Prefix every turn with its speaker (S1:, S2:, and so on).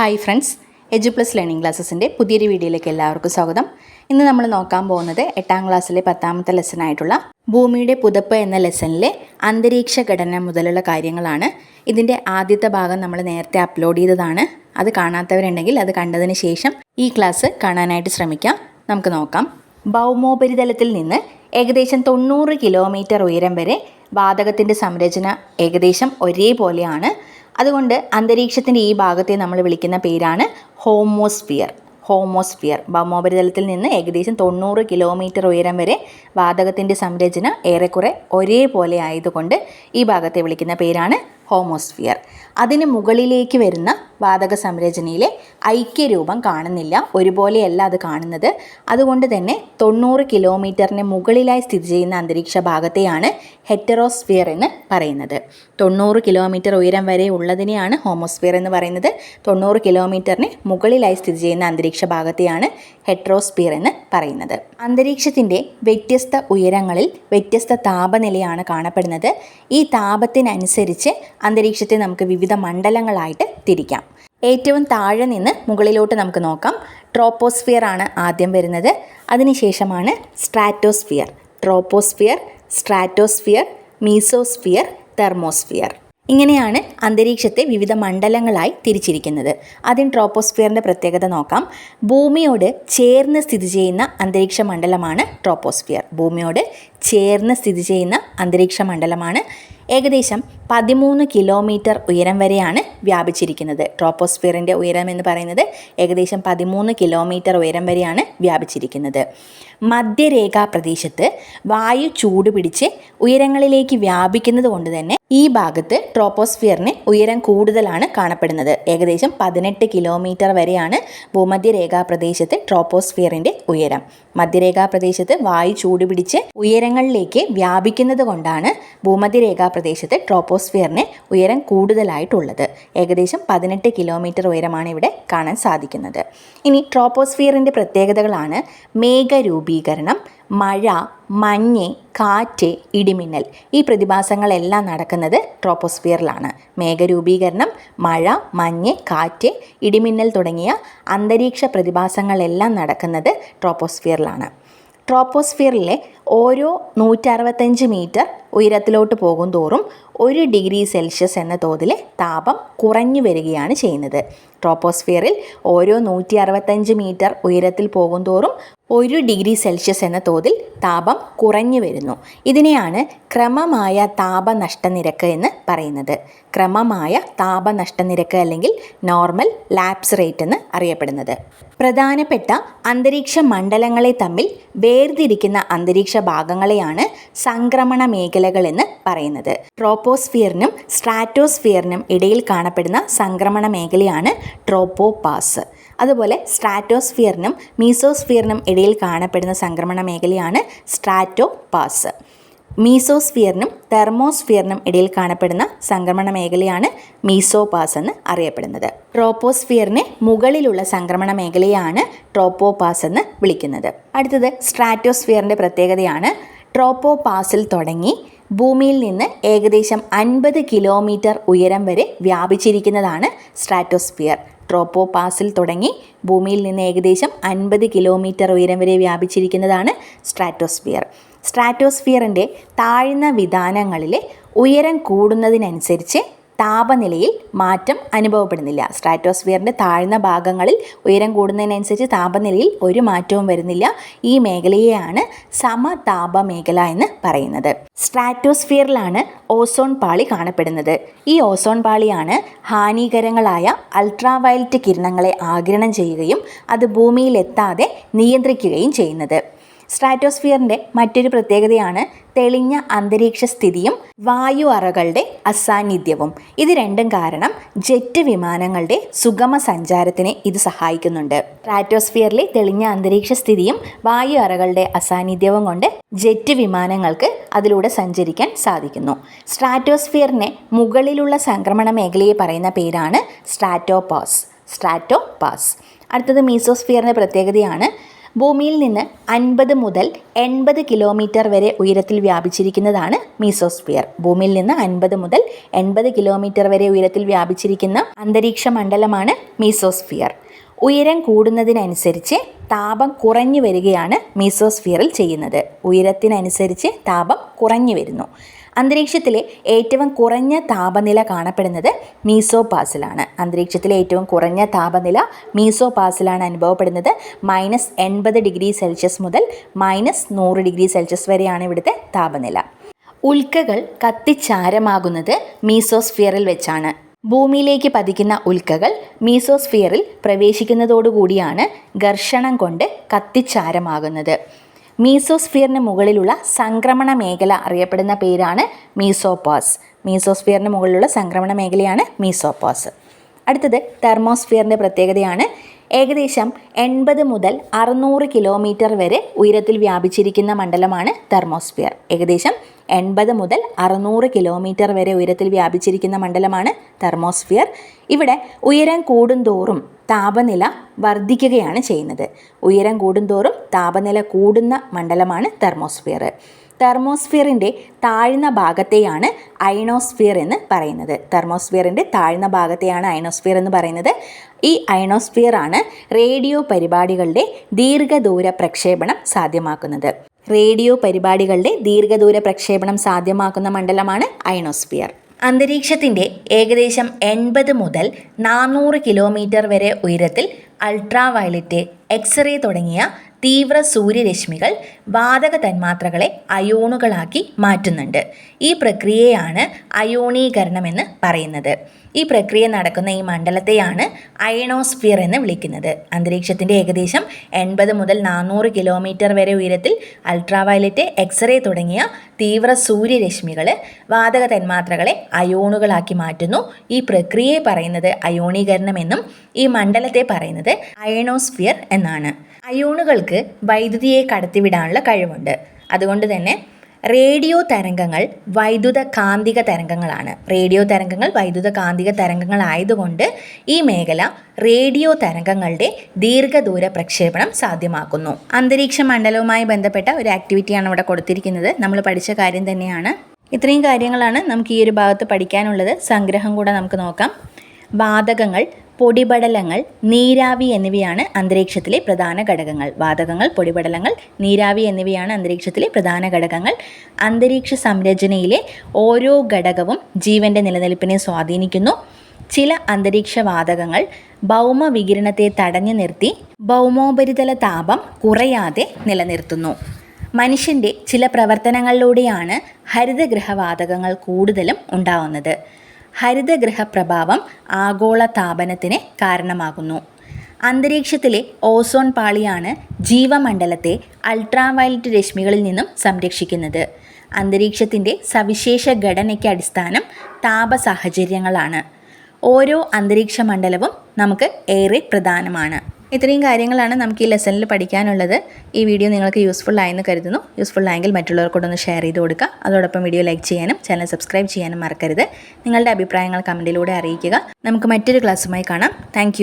S1: hi friends Edu plus learning ക്ലാസ്സസിൻ്റെ പുതിയൊരു വീഡിയോയിലേക്ക് എല്ലാവർക്കും സ്വാഗതം ഇന്ന് നമ്മൾ നോക്കാൻ പോകുന്നത് എട്ടാം ക്ലാസ്സിലെ പത്താമത്തെ ലെസനായിട്ടുള്ള ഭൂമിയുടെ പുതപ്പ് എന്ന ലെസണിലെ അന്തരീക്ഷ ഘടന മുതലുള്ള കാര്യങ്ങളാണ് ഇതിൻ്റെ ആദ്യത്തെ ഭാഗം നമ്മൾ നേരത്തെ അപ്ലോഡ് ചെയ്തതാണ് അത് കാണാത്തവരുണ്ടെങ്കിൽ അത് കണ്ടതിന് ശേഷം ഈ ക്ലാസ് കാണാനായിട്ട് ശ്രമിക്കാം നമുക്ക് നോക്കാം ഭൗമോപരിതലത്തിൽ നിന്ന് ഏകദേശം തൊണ്ണൂറ് കിലോമീറ്റർ ഉയരം വരെ വാതകത്തിൻ്റെ സംരചന ഏകദേശം ഒരേപോലെയാണ് അതുകൊണ്ട് അന്തരീക്ഷത്തിൻ്റെ ഈ ഭാഗത്തെ നമ്മൾ വിളിക്കുന്ന പേരാണ് ഹോമോസ്ഫിയർ ഹോമോസ്ഫിയർ ഭൗമോപരിതലത്തിൽ നിന്ന് ഏകദേശം തൊണ്ണൂറ് കിലോമീറ്റർ ഉയരം വരെ വാതകത്തിൻ്റെ സംരചന ഏറെക്കുറെ ഒരേപോലെ ആയതുകൊണ്ട് ഈ ഭാഗത്തെ വിളിക്കുന്ന പേരാണ് ഹോമോസ്ഫിയർ അതിന് മുകളിലേക്ക് വരുന്ന വാതക സംരചനയിലെ ഐക്യരൂപം കാണുന്നില്ല ഒരുപോലെയല്ല അത് കാണുന്നത് അതുകൊണ്ട് തന്നെ തൊണ്ണൂറ് കിലോമീറ്ററിന് മുകളിലായി സ്ഥിതി ചെയ്യുന്ന അന്തരീക്ഷ ഭാഗത്തെയാണ് ഹെറ്ററോസ്ഫിയർ എന്ന് പറയുന്നത് തൊണ്ണൂറ് കിലോമീറ്റർ ഉയരം വരെ ഉള്ളതിനെയാണ് ഹോമോസ്ഫിയർ എന്ന് പറയുന്നത് തൊണ്ണൂറ് കിലോമീറ്ററിന് മുകളിലായി സ്ഥിതി ചെയ്യുന്ന അന്തരീക്ഷ ഭാഗത്തെയാണ് ഹെറ്ററോസ്ഫിയർ എന്ന് പറയുന്നത് അന്തരീക്ഷത്തിൻ്റെ വ്യത്യസ്ത ഉയരങ്ങളിൽ വ്യത്യസ്ത താപനിലയാണ് കാണപ്പെടുന്നത് ഈ താപത്തിനനുസരിച്ച് അന്തരീക്ഷത്തെ നമുക്ക് വിവിധ മണ്ഡലങ്ങളായിട്ട് തിരിക്കാം ഏറ്റവും താഴെ നിന്ന് മുകളിലോട്ട് നമുക്ക് നോക്കാം ട്രോപ്പോസ്ഫിയർ ആണ് ആദ്യം വരുന്നത് അതിനുശേഷമാണ് stratosphere troposphere stratosphere mesosphere thermosphere ഇങ്ങനെയാണ് അന്തരീക്ഷത്തെ വിവിധ മണ്ഡലങ്ങളായി തിരിച്ചിരിക്കുന്നത് ആദ്യം ട്രോപ്പോസ്ഫിയറിൻ്റെ പ്രത്യേകത നോക്കാം ഭൂമിയോട് ചേർന്ന് സ്ഥിതി ചെയ്യുന്ന അന്തരീക്ഷ മണ്ഡലമാണ് ട്രോപ്പോസ്ഫിയർ ഭൂമിയോട് ചേർന്ന് സ്ഥിതി ചെയ്യുന്ന അന്തരീക്ഷ മണ്ഡലമാണ് ഏകദേശം പതിമൂന്ന് കിലോമീറ്റർ ഉയരം വരെയാണ് വ്യാപിച്ചിരിക്കുന്നത് ട്രോപ്പോസ്ഫിയറിൻ്റെ ഉയരം എന്ന് പറയുന്നത് ഏകദേശം പതിമൂന്ന് കിലോമീറ്റർ ഉയരം വരെയാണ് വ്യാപിച്ചിരിക്കുന്നത് മധ്യരേഖാ പ്രദേശത്ത് വായു ചൂട് പിടിച്ച് ഉയരങ്ങളിലേക്ക് വ്യാപിക്കുന്നത് കൊണ്ട് തന്നെ ഈ ഭാഗത്ത് ട്രോപ്പോസ്ഫിയറിന് ഉയരം കൂടുതലാണ് കാണപ്പെടുന്നത് ഏകദേശം പതിനെട്ട് കിലോമീറ്റർ വരെയാണ് ഭൂമധ്യരേഖാ പ്രദേശത്ത് ട്രോപ്പോസ്ഫിയറിൻ്റെ ഉയരം മധ്യരേഖാ പ്രദേശത്ത് വായു ചൂട് പിടിച്ച് ഉയരങ്ങളിലേക്ക് വ്യാപിക്കുന്നത് കൊണ്ടാണ് ഭൂമധ്യരേഖാ പ്രദേശത്ത് ട്രോപ്പോസ്ഫിയറിന് ഉയരം കൂടുതലായിട്ടുള്ളത് ഏകദേശം പതിനെട്ട് കിലോമീറ്റർ ഉയരമാണ് ഇവിടെ കാണാൻ സാധിക്കുന്നത് ഇനി ട്രോപ്പോസ്ഫിയറിൻ്റെ പ്രത്യേകതകളാണ് മേഘരൂപീകരണം മഴ മഞ്ഞ് കാറ്റ് ഇടിമിന്നൽ ഈ പ്രതിഭാസങ്ങളെല്ലാം നടക്കുന്നത് ട്രോപ്പോസ്ഫിയറിലാണ് മേഘരൂപീകരണം മഴ മഞ്ഞ് കാറ്റ് ഇടിമിന്നൽ തുടങ്ങിയ അന്തരീക്ഷ പ്രതിഭാസങ്ങളെല്ലാം നടക്കുന്നത് ട്രോപ്പോസ്ഫിയറിലാണ് ട്രോപ്പോസ്ഫിയറിലെ ഓരോ നൂറ്ററുപത്തഞ്ച് മീറ്റർ ഉയരത്തിലോട്ട് പോകും തോറും ഒരു ഡിഗ്രി സെൽഷ്യസ് എന്ന തോതിൽ താപം കുറഞ്ഞു വരികയാണ് ചെയ്യുന്നത് ട്രോപ്പോസ്ഫിയറിൽ ഓരോ നൂറ്റി അറുപത്തഞ്ച് മീറ്റർ ഉയരത്തിൽ പോകും തോറും ഒരു ഡിഗ്രി സെൽഷ്യസ് എന്ന തോതിൽ താപം കുറഞ്ഞു വരുന്നു ഇതിനെയാണ് ക്രമമായ താപനഷ്ടനിരക്ക് എന്ന് പറയുന്നത് ക്രമമായ താപനഷ്ടനിരക്ക് അല്ലെങ്കിൽ നോർമൽ ലാപ്സ് റേറ്റ് എന്ന് അറിയപ്പെടുന്നത് പ്രധാനപ്പെട്ട അന്തരീക്ഷ മണ്ഡലങ്ങളെ തമ്മിൽ വേർതിരിക്കുന്ന അന്തരീക്ഷ ഭാഗങ്ങളെയാണ് സംക്രമണ മേഖലകൾ എന്ന് പറയുന്നത് ട്രോപ്പോസ്ഫിയറിനും സ്ട്രാറ്റോസ്ഫിയറിനും ഇടയിൽ കാണപ്പെടുന്ന സംക്രമണ മേഖലയാണ് ട്രോപ്പോപാസ് അതുപോലെ സ്ട്രാറ്റോസ്ഫിയറിനും മീസോസ്ഫിയറിനും ഇടയിൽ പ്രകൃതിയിൽ കാണപ്പെടുന്ന സംക്രമണ മേഖലയാണ് സ്ട്രാറ്റോ പാസ് മീസോസ്ഫിയറിനും തെർമോസ്ഫിയറിനും ഇടയിൽ കാണപ്പെടുന്ന സംക്രമണ മേഖലയാണ് മീസോപാസ് എന്ന് അറിയപ്പെടുന്നത് ട്രോപ്പോസ്ഫിയറിന് മുകളിലുള്ള സംക്രമണ മേഖലയാണ് ട്രോപ്പോപാസ് എന്ന് വിളിക്കുന്നത് അടുത്തത് സ്ട്രാറ്റോസ്ഫിയറിൻ്റെ പ്രത്യേകതയാണ് ട്രോപ്പോപാസിൽ തുടങ്ങി ഭൂമിയിൽ നിന്ന് ഏകദേശം അൻപത് കിലോമീറ്റർ ഉയരം വരെ വ്യാപിച്ചിരിക്കുന്നതാണ് സ്ട്രാറ്റോസ്ഫിയർ പാസിൽ തുടങ്ങി ഭൂമിയിൽ നിന്ന് ഏകദേശം അൻപത് കിലോമീറ്റർ ഉയരം വരെ വ്യാപിച്ചിരിക്കുന്നതാണ് സ്ട്രാറ്റോസ്ഫിയർ സ്ട്രാറ്റോസ്ഫിയറിൻ്റെ താഴ്ന്ന വിധാനങ്ങളിലെ ഉയരം കൂടുന്നതിനനുസരിച്ച് താപനിലയിൽ മാറ്റം അനുഭവപ്പെടുന്നില്ല സ്ട്രാറ്റോസ്ഫിയറിൻ്റെ താഴ്ന്ന ഭാഗങ്ങളിൽ ഉയരം കൂടുന്നതിനനുസരിച്ച് താപനിലയിൽ ഒരു മാറ്റവും വരുന്നില്ല ഈ മേഖലയെയാണ് സമതാപ മേഖല എന്ന് പറയുന്നത് സ്ട്രാറ്റോസ്ഫിയറിലാണ് ഓസോൺ പാളി കാണപ്പെടുന്നത് ഈ ഓസോൺ പാളിയാണ് ഹാനികരങ്ങളായ അൾട്രാവയലറ്റ് കിരണങ്ങളെ ആഗിരണം ചെയ്യുകയും അത് ഭൂമിയിലെത്താതെ നിയന്ത്രിക്കുകയും ചെയ്യുന്നത് സ്ട്രാറ്റോസ്ഫിയറിൻ്റെ മറ്റൊരു പ്രത്യേകതയാണ് തെളിഞ്ഞ അന്തരീക്ഷ സ്ഥിതിയും വായു അറകളുടെ അസാന്നിധ്യവും ഇത് രണ്ടും കാരണം ജെറ്റ് വിമാനങ്ങളുടെ സുഗമ സഞ്ചാരത്തിന് ഇത് സഹായിക്കുന്നുണ്ട് സ്ട്രാറ്റോസ്ഫിയറിലെ തെളിഞ്ഞ അന്തരീക്ഷ സ്ഥിതിയും വായു അറകളുടെ അസാന്നിധ്യവും കൊണ്ട് ജെറ്റ് വിമാനങ്ങൾക്ക് അതിലൂടെ സഞ്ചരിക്കാൻ സാധിക്കുന്നു സ്ട്രാറ്റോസ്ഫിയറിനെ മുകളിലുള്ള സംക്രമണ മേഖലയെ പറയുന്ന പേരാണ് സ്ട്രാറ്റോപാസ് സ്ട്രാറ്റോപാസ് അടുത്തത് മീസോസ്ഫിയറിൻ്റെ പ്രത്യേകതയാണ് ഭൂമിയിൽ നിന്ന് അൻപത് മുതൽ എൺപത് കിലോമീറ്റർ വരെ ഉയരത്തിൽ വ്യാപിച്ചിരിക്കുന്നതാണ് മീസോസ്ഫിയർ ഭൂമിയിൽ നിന്ന് അൻപത് മുതൽ എൺപത് കിലോമീറ്റർ വരെ ഉയരത്തിൽ വ്യാപിച്ചിരിക്കുന്ന അന്തരീക്ഷ മണ്ഡലമാണ് മീസോസ്ഫിയർ ഉയരം കൂടുന്നതിനനുസരിച്ച് താപം കുറഞ്ഞു വരികയാണ് മീസോസ്ഫിയറിൽ ചെയ്യുന്നത് ഉയരത്തിനനുസരിച്ച് താപം കുറഞ്ഞു വരുന്നു അന്തരീക്ഷത്തിലെ ഏറ്റവും കുറഞ്ഞ താപനില കാണപ്പെടുന്നത് പാസിലാണ് അന്തരീക്ഷത്തിലെ ഏറ്റവും കുറഞ്ഞ താപനില പാസിലാണ് അനുഭവപ്പെടുന്നത് മൈനസ് എൺപത് ഡിഗ്രി സെൽഷ്യസ് മുതൽ മൈനസ് നൂറ് ഡിഗ്രി സെൽഷ്യസ് വരെയാണ് ഇവിടുത്തെ താപനില ഉൽക്കകൾ കത്തിച്ചാരമാകുന്നത് മീസോസ്ഫിയറിൽ വെച്ചാണ് ഭൂമിയിലേക്ക് പതിക്കുന്ന ഉൽക്കകൾ മീസോസ്ഫിയറിൽ പ്രവേശിക്കുന്നതോടുകൂടിയാണ് ഘർഷണം കൊണ്ട് കത്തിച്ചാരമാകുന്നത് മീസോസ്ഫിയറിന് മുകളിലുള്ള സംക്രമണ മേഖല അറിയപ്പെടുന്ന പേരാണ് മീസോപോസ് മീസോസ്ഫിയറിന് മുകളിലുള്ള സംക്രമണ മേഖലയാണ് മീസോപോസ് അടുത്തത് തെർമോസ്ഫിയറിൻ്റെ പ്രത്യേകതയാണ് ഏകദേശം എൺപത് മുതൽ അറുന്നൂറ് കിലോമീറ്റർ വരെ ഉയരത്തിൽ വ്യാപിച്ചിരിക്കുന്ന മണ്ഡലമാണ് തെർമോസ്ഫിയർ ഏകദേശം എൺപത് മുതൽ അറുന്നൂറ് കിലോമീറ്റർ വരെ ഉയരത്തിൽ വ്യാപിച്ചിരിക്കുന്ന മണ്ഡലമാണ് തെർമോസ്ഫിയർ ഇവിടെ ഉയരം കൂടുന്തോറും താപനില വർദ്ധിക്കുകയാണ് ചെയ്യുന്നത് ഉയരം കൂടുന്തോറും താപനില കൂടുന്ന മണ്ഡലമാണ് തെർമോസ്ഫിയർ തെർമോസ്ഫിയറിൻ്റെ താഴ്ന്ന ഭാഗത്തെയാണ് അയണോസ്ഫിയർ എന്ന് പറയുന്നത് തെർമോസ്ഫിയറിൻ്റെ താഴ്ന്ന ഭാഗത്തെയാണ് അയണോസ്ഫിയർ എന്ന് പറയുന്നത് ഈ അയണോസ്ഫിയർ ആണ് റേഡിയോ പരിപാടികളുടെ ദീർഘദൂര പ്രക്ഷേപണം സാധ്യമാക്കുന്നത് റേഡിയോ പരിപാടികളുടെ ദീർഘദൂര പ്രക്ഷേപണം സാധ്യമാക്കുന്ന മണ്ഡലമാണ് അയണോസ്ഫിയർ അന്തരീക്ഷത്തിൻ്റെ ഏകദേശം എൺപത് മുതൽ നാനൂറ് കിലോമീറ്റർ വരെ ഉയരത്തിൽ അൾട്രാവയലറ്റ് എക്സ്റേ തുടങ്ങിയ തീവ്ര സൂര്യരശ്മികൾ വാതക തന്മാത്രകളെ അയോണുകളാക്കി മാറ്റുന്നുണ്ട് ഈ പ്രക്രിയയാണ് അയോണീകരണം എന്ന് പറയുന്നത് ഈ പ്രക്രിയ നടക്കുന്ന ഈ മണ്ഡലത്തെയാണ് അയണോസ്ഫിയർ എന്ന് വിളിക്കുന്നത് അന്തരീക്ഷത്തിൻ്റെ ഏകദേശം എൺപത് മുതൽ നാനൂറ് കിലോമീറ്റർ വരെ ഉയരത്തിൽ അൾട്രാവയലറ്റ് എക്സ്റേ തുടങ്ങിയ തീവ്ര സൂര്യരശ്മികൾ വാതക തന്മാത്രകളെ അയോണുകളാക്കി മാറ്റുന്നു ഈ പ്രക്രിയയെ പറയുന്നത് അയോണീകരണം എന്നും ഈ മണ്ഡലത്തെ പറയുന്നത് അയണോസ്ഫിയർ എന്നാണ് അയോണുകൾക്ക് വൈദ്യുതിയെ കടത്തിവിടാനുള്ള കഴിവുണ്ട് അതുകൊണ്ട് തന്നെ റേഡിയോ തരംഗങ്ങൾ വൈദ്യുത കാന്തിക തരംഗങ്ങളാണ് റേഡിയോ തരംഗങ്ങൾ വൈദ്യുത കാന്തിക തരംഗങ്ങളായതുകൊണ്ട് ഈ മേഖല റേഡിയോ തരംഗങ്ങളുടെ ദീർഘദൂര പ്രക്ഷേപണം സാധ്യമാക്കുന്നു അന്തരീക്ഷ മണ്ഡലവുമായി ബന്ധപ്പെട്ട ഒരു ആക്ടിവിറ്റിയാണ് ഇവിടെ കൊടുത്തിരിക്കുന്നത് നമ്മൾ പഠിച്ച കാര്യം തന്നെയാണ് ഇത്രയും കാര്യങ്ങളാണ് നമുക്ക് ഈ ഒരു ഭാഗത്ത് പഠിക്കാനുള്ളത് സംഗ്രഹം കൂടെ നമുക്ക് നോക്കാം വാതകങ്ങൾ പൊടിപടലങ്ങൾ നീരാവി എന്നിവയാണ് അന്തരീക്ഷത്തിലെ പ്രധാന ഘടകങ്ങൾ വാതകങ്ങൾ പൊടിപടലങ്ങൾ നീരാവി എന്നിവയാണ് അന്തരീക്ഷത്തിലെ പ്രധാന ഘടകങ്ങൾ അന്തരീക്ഷ സംരചനയിലെ ഓരോ ഘടകവും ജീവൻ്റെ നിലനിൽപ്പിനെ സ്വാധീനിക്കുന്നു ചില അന്തരീക്ഷ വാതകങ്ങൾ ഭൗമ വികിരണത്തെ തടഞ്ഞു നിർത്തി ഭൗമോപരിതല താപം കുറയാതെ നിലനിർത്തുന്നു മനുഷ്യൻ്റെ ചില പ്രവർത്തനങ്ങളിലൂടെയാണ് ഹരിതഗൃഹവാതകങ്ങൾ കൂടുതലും ഉണ്ടാവുന്നത് ഹരിതഗൃഹ പ്രഭാവം ആഗോള താപനത്തിന് കാരണമാകുന്നു അന്തരീക്ഷത്തിലെ ഓസോൺ പാളിയാണ് ജീവമണ്ഡലത്തെ അൾട്രാവയലറ്റ് രശ്മികളിൽ നിന്നും സംരക്ഷിക്കുന്നത് അന്തരീക്ഷത്തിൻ്റെ സവിശേഷ ഘടനയ്ക്ക് അടിസ്ഥാനം താപ സാഹചര്യങ്ങളാണ് ഓരോ അന്തരീക്ഷ മണ്ഡലവും നമുക്ക് ഏറെ പ്രധാനമാണ് ഇത്രയും കാര്യങ്ങളാണ് നമുക്ക് ഈ ലെസണിൽ പഠിക്കാനുള്ളത് ഈ വീഡിയോ നിങ്ങൾക്ക് യൂസ്ഫുൾ ആയെന്ന് കരുതുന്നു യൂസ്ഫുൾ ആയെങ്കിൽ മറ്റുള്ളവർക്കൂടൊന്ന് ഷെയർ ചെയ്ത് കൊടുക്കുക അതോടൊപ്പം വീഡിയോ ലൈക്ക് ചെയ്യാനും ചാനൽ സബ്സ്ക്രൈബ് ചെയ്യാനും മറക്കരുത് നിങ്ങളുടെ അഭിപ്രായങ്ങൾ കമൻറ്റിലൂടെ അറിയിക്കുക നമുക്ക് മറ്റൊരു ക്ലാസ്സുമായി കാണാം താങ്ക്